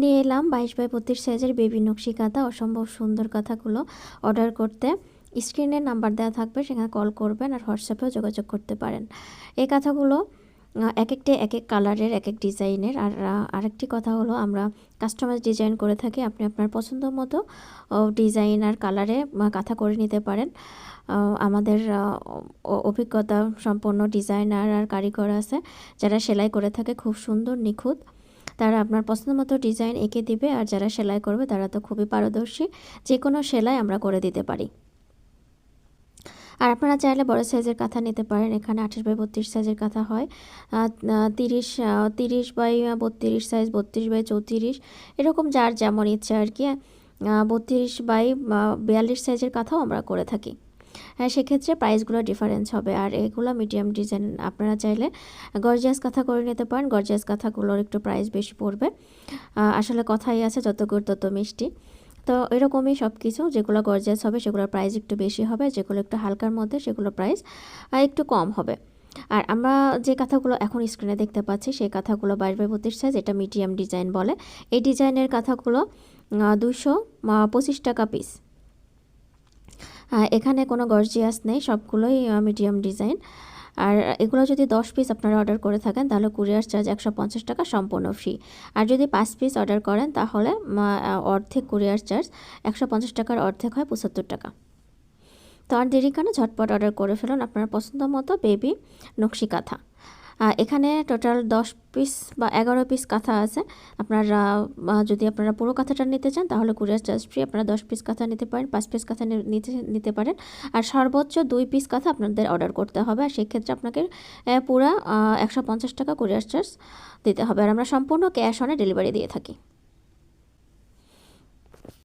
নিয়ে এলাম বাইশ বাই বত্রিশ সাইজের বেবি নকশি কাঁথা, অসম্ভব সুন্দর কাঁথাগুলো অর্ডার করতে। স্ক্রিনে নাম্বার দেওয়া থাকবে, সেখানে কল করবেন আর হোয়াটসঅ্যাপেও যোগাযোগ করতে পারেন। এই কাঁথাগুলো এক একটি এক এক কালারের এক এক ডিজাইনের আর আরেকটি কথা হলো আমরা কাস্টমাইজ ডিজাইন করে থাকি, আপনি আপনার পছন্দ মতো ডিজাইন আর কালারে কাঁথা করে নিতে পারেন। আমাদের অভিজ্ঞতা সম্পন্ন ডিজাইনার আর কারিগর আছে, যারা সেলাই করে থাকে, খুব সুন্দর, নিখুঁত। তারা আপনার পছন্দ মতো ডিজাইন এঁকে দিবে আর যারা সেলাই করবে তারা তো খুবই পারদর্শী। যে কোনো সেলাই আমরা করে দিতে পারি। আর আপনারা চাইলে বড় সাইজের কাঁথা নিতে পারেন, এখানে আঠাশ বাই বত্রিশ সাইজের কাঁথা হয়। তিরিশ তিরিশ বাই বত্রিশ সাইজ, বত্রিশ বাই চৌত্রিশ, এরকম যার যেমন ইচ্ছা আর কি। বত্রিশ বাই বিয়াল্লিশ সাইজের কাঁথাও আমরা করে থাকি। সেক্ষেত্রে প্রাইসগুলো ডিফারেন্স হবে। আর এগুলো মিডিয়াম ডিজাইন আপনারা চাইলে গর্জিয়াস কাঁথা করে নিতে পারেন। গর্জিয়াস কাঁথাগুলোর একটু প্রাইস বেশি পড়বে। আসলে কথাই আছে, যত গুড় তত মিষ্টি। তো এরকমই সব কিছু যেগুলো গর্জিয়াস হবে, সেগুলোর প্রাইস একটু বেশি হবে। যেগুলো একটু হালকার মধ্যে সেগুলোর প্রাইস একটু কম হবে। আর আমরা যে কাঁথাগুলো এখন স্ক্রিনে দেখতে পাচ্ছি, সেই কাঁথাগুলো বাইশ বাই বত্রিশ সাইজ এটা মিডিয়াম ডিজাইন বলে। এই ডিজাইনের কাঁথাগুলো দুশো পঁচিশ টাকা পিস এখানে কোনো গর্জিয়াস নেই, সবগুলোই মিডিয়াম ডিজাইন আর এগুলো যদি দশ পিস আপনারা অর্ডার করে থাকেন, তাহলে কুরিয়ার চার্জ একশো পঞ্চাশ টাকা সম্পূর্ণ ফ্রি আর যদি পাঁচ পিস অর্ডার করেন, তাহলে অর্ধেক কুরিয়ার চার্জ একশো পঞ্চাশ টাকার অর্ধেক হয় পঁচাত্তর টাকা। তো আর দেরি কেন? ঝটপট অর্ডার করে ফেলুন আপনার পছন্দ মতো বেবি নকশি কাঁথা এখানে টোটাল দশ পিস বা এগারো পিস কাঁথা আছে। আপনারা যদি আপনারা পুরো কাঁথাটা নিতে চান, তাহলে কুরিয়ার চার্জ ফ্রি আপনারা দশ পিস কাঁথা নিতে পারেন, পাঁচ পিস কাঁথা নিতে নিতে পারেন। আর সর্বোচ্চ দুই পিস কাঁথা আপনাদের অর্ডার করতে হবে, আর সেক্ষেত্রে আপনাকে পুরা একশো পঞ্চাশ টাকা কুরিয়ার চার্জ দিতে হবে। আর আমরা সম্পূর্ণ ক্যাশ অনে ডেলিভারি দিয়ে থাকি।